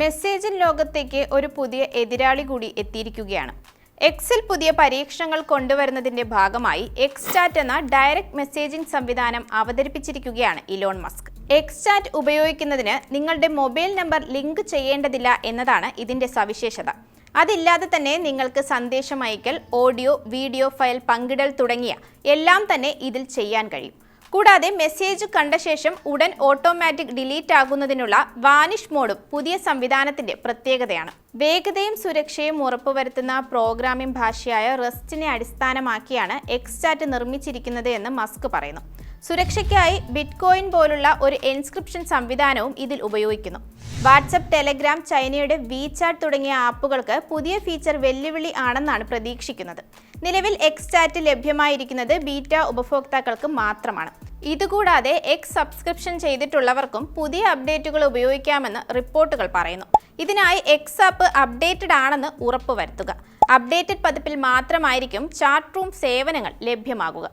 Messaging ലോകത്തേക്ക് ഒരു പുതിയ എതിരാളി കൂടി എത്തിയിരിക്കുകയാണ്. എക്സിൽ പുതിയ പരീക്ഷണങ്ങൾ കൊണ്ടുവരുന്നതിന്റെ ഭാഗമായി എക്സ് ചാറ്റ് എന്ന ഡയറക്റ്റ് മെസ്സേജിംഗ് സംവിധാനം അവതരിപ്പിച്ചിരിക്കുകയാണ് ഇലോൺ മസ്ക്. എക്സ് ചാറ്റ് ഉപയോഗിക്കുന്നതിന് നിങ്ങളുടെ മൊബൈൽ നമ്പർ ലിങ്ക് ചെയ്യേണ്ടതില്ല എന്നതാണ് ഇതിന്റെ സവിശേഷത. അതില്ലാതെ തന്നെ നിങ്ങൾക്ക് സന്ദേശം അയക്കൽ ഓഡിയോ വീഡിയോ ഫയൽ പങ്കിടൽ തുടങ്ങിയ എല്ലാം തന്നെ ഇതിൽ ചെയ്യാൻ കഴിയും. കൂടാതെ മെസ്സേജ് കണ്ട ശേഷം ഉടൻ ഓട്ടോമാറ്റിക് ഡിലീറ്റ് ആകുന്നതിനുള്ള വാനിഷ് മോഡും പുതിയ സംവിധാനത്തിന്റെ പ്രത്യേകതയാണ്. വേഗതയും സുരക്ഷയും ഉറപ്പുവരുത്തുന്ന പ്രോഗ്രാമിംഗ് ഭാഷയായ റെസ്റ്റിനെ അടിസ്ഥാനമാക്കിയാണ് എക്സ് ചാറ്റ് നിർമ്മിച്ചിരിക്കുന്നത് എന്ന് മസ്ക് പറയുന്നു. സുരക്ഷയ്ക്കായി ബിറ്റ്കോയിൻ പോലുള്ള ഒരു എൻസ്ക്രിപ്ഷൻ സംവിധാനവും ഇതിൽ ഉപയോഗിക്കുന്നു. വാട്സപ്പ് ടെലഗ്രാം ചൈനയുടെ വി ചാറ്റ് തുടങ്ങിയ ആപ്പുകൾക്ക് പുതിയ ഫീച്ചർ വെല്ലുവിളി ആണെന്നാണ് പ്രതീക്ഷിക്കുന്നത്. നിലവിൽ എക്സ് ചാറ്റ് ലഭ്യമായിരിക്കുന്നത് ബീറ്റ ഉപഭോക്താക്കൾക്ക് മാത്രമാണ്. ഇതുകൂടാതെ എക്സ് സബ്സ്ക്രിപ്ഷൻ ചെയ്തിട്ടുള്ളവർക്കും പുതിയ അപ്ഡേറ്റുകൾ ഉപയോഗിക്കാമെന്ന് റിപ്പോർട്ടുകൾ പറയുന്നു. ഇതിനായി എക്സ് ആപ്പ് അപ്ഡേറ്റഡ് ആണെന്ന് ഉറപ്പുവരുത്തുക. അപ്ഡേറ്റഡ് പതിപ്പിൽ മാത്രമായിരിക്കും ചാറ്റ് റൂം സേവനങ്ങൾ ലഭ്യമാകുക.